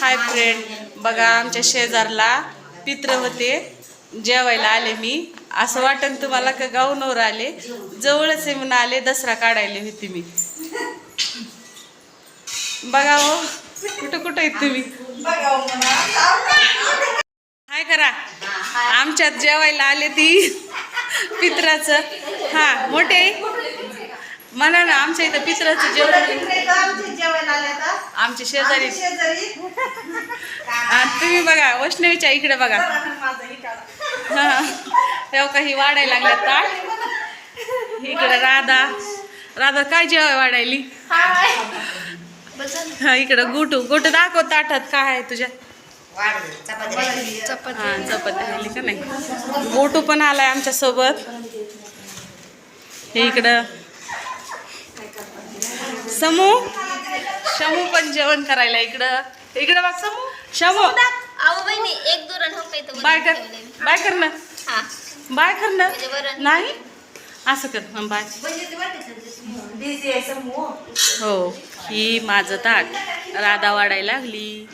Hi friend बघा आमच्या शेजारला पित्र होते. जेवायला आले मी. असं वाटन तुम्हाला का गाऊनवर आले? जवळच म्हणून आले दसरा काढायला होती मी. बघा हो कुठं कुठं आहेत तुम्ही? हाय करा. आमच्यात जेवायला आले ती पित्राचं. हा मोठे? म्हणा ना आमच्या इथं पित्राचं जेवण आमच्या शेजारी. आणि तुम्ही बघा वैष्णवीच्या इकडे बघा. हा तेव्हा काही वाढायला लागल्या ताट? इकडे राधा. राधा काय जेवाय वाढायली? हा इकडं गोटू. गोटू दाखव ताटात काय आहे तुझ्या. हा चपाती राहिली का नाही? गोटू पण आलाय आमच्यासोबत. हे इकडं. समू? शमू पण जेवण करायला इकडं. इकडं बघ समू शमू अहो बहिणी एक बाय कर. बाय कर ना. हा. बाय कर ना. म्हणजे. नाही? असं कर. बाय. हो ही माझं ताट. राधा वाढायला लागली.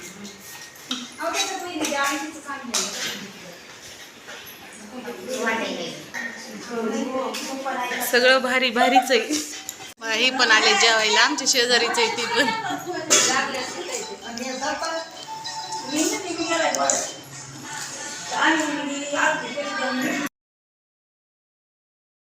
सगळं भारी भारीच आहे. काही पण आले जेवायला. आमच्या शेजारीच आहे ती पण.